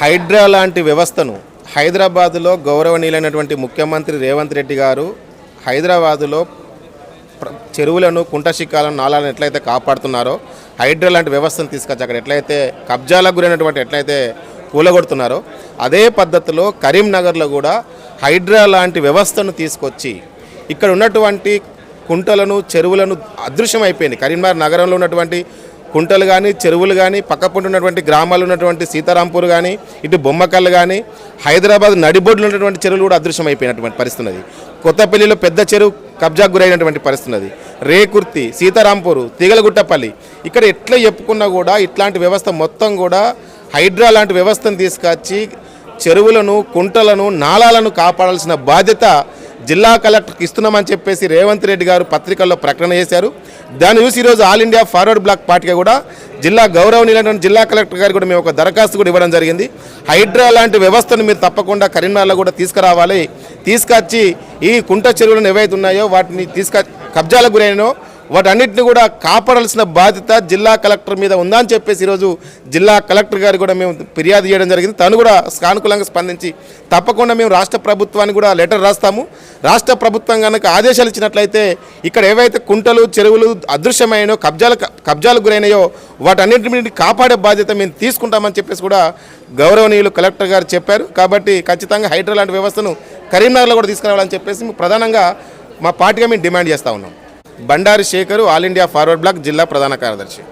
హైడ్రా లాంటి వ్యవస్థను హైదరాబాదులో గౌరవనీయులైనటువంటి ముఖ్యమంత్రి రేవంత్ రెడ్డి గారు హైదరాబాదులో చెరువులను కుంట నాళాలను నాలాలను ఎట్లయితే కాపాడుతున్నారో హైడ్రా లాంటి వ్యవస్థను తీసుకొచ్చి అక్కడ ఎట్లయితే కబ్జాలకు గురైనటువంటి ఎట్లయితే కూలగొడుతున్నారో అదే పద్ధతిలో కరీంనగర్లో కూడా హైడ్రా లాంటి వ్యవస్థను తీసుకొచ్చి ఇక్కడ ఉన్నటువంటి కుంటలను చెరువులను అదృశ్యం అయిపోయింది కరీంనగర్ నగరంలో ఉన్నటువంటి కుంటలు కానీ చెరువులు కానీ పక్కపొంటి ఉన్నటువంటి గ్రామాలు ఉన్నటువంటి సీతారాంపూర్ కానీ ఇటు బొమ్మకల్లు కానీ హైదరాబాద్ నడిబొడ్లు ఉన్నటువంటి చెరువులు కూడా అదృశ్యమైపోయినటువంటి పరిస్థితున్నది పరిస్థితి కొత్తపల్లిలో పెద్ద చెరువు కబ్జాకు గురైనటువంటి పరిస్థితున్నది రేకుర్తి సీతారాంపూర్ తీగలగుట్టపల్లి ఇక్కడ ఎట్లా చెప్పుకున్నా కూడా ఇట్లాంటి వ్యవస్థ మొత్తం కూడా హైడ్రా లాంటి వ్యవస్థను తీసుకొచ్చి చెరువులను కుంటలను నాళాలను కాపాడాల్సిన బాధ్యత జిల్లా కలెక్టర్కి ఇస్తున్నామని చెప్పేసి రేవంత్ రెడ్డి గారు పత్రికల్లో ప్రకటన చేశారు. దాన్ని చూసి ఈరోజు ఆల్ ఇండియా ఫార్వర్డ్ బ్లాక్ పార్టీగా కూడా జిల్లా గౌరవనీయులైన జిల్లా కలెక్టర్ గారికి కూడా మేము ఒక దరఖాస్తు కూడా ఇవ్వడం జరిగింది. హైడ్రా లాంటి వ్యవస్థను మీరు తప్పకుండా కరీంనగర్లో కూడా తీసుకురావాలి. తీసుకొచ్చి ఈ కుంట చెరువులను ఏవైతే ఉన్నాయో వాటిని తీసుక కబ్జాలకు గురైనో వాటన్నిటిని కూడా కాపాడాల్సిన బాధ్యత జిల్లా కలెక్టర్ మీద ఉందని చెప్పేసి ఈరోజు జిల్లా కలెక్టర్ గారు కూడా మేము ఫిర్యాదు చేయడం జరిగింది. తను కూడా సానుకూలంగా స్పందించి తప్పకుండా మేము రాష్ట్ర ప్రభుత్వానికి కూడా లెటర్ రాస్తాము. రాష్ట్ర ప్రభుత్వం కనుక ఆదేశాలు ఇచ్చినట్లయితే ఇక్కడ ఏవైతే కుంటలు చెరువులు అదృశ్యమైనో కబ్జాలు కబ్జాలకు గురైనాయో వాటన్నింటిని కాపాడే బాధ్యత మేము తీసుకుంటామని చెప్పేసి కూడా గౌరవనీయులు కలెక్టర్ గారు చెప్పారు. కాబట్టి ఖచ్చితంగా హైడ్రో లాంటి వ్యవస్థను కరీంనగర్లో కూడా తీసుకురావాలని చెప్పేసి ప్రధానంగా మా పార్టీగా మేము డిమాండ్ చేస్తూ ఉన్నాం. Bandaru Shekhar all India forward bloc జిల్లా ప్రధాన కార్యదర్శి.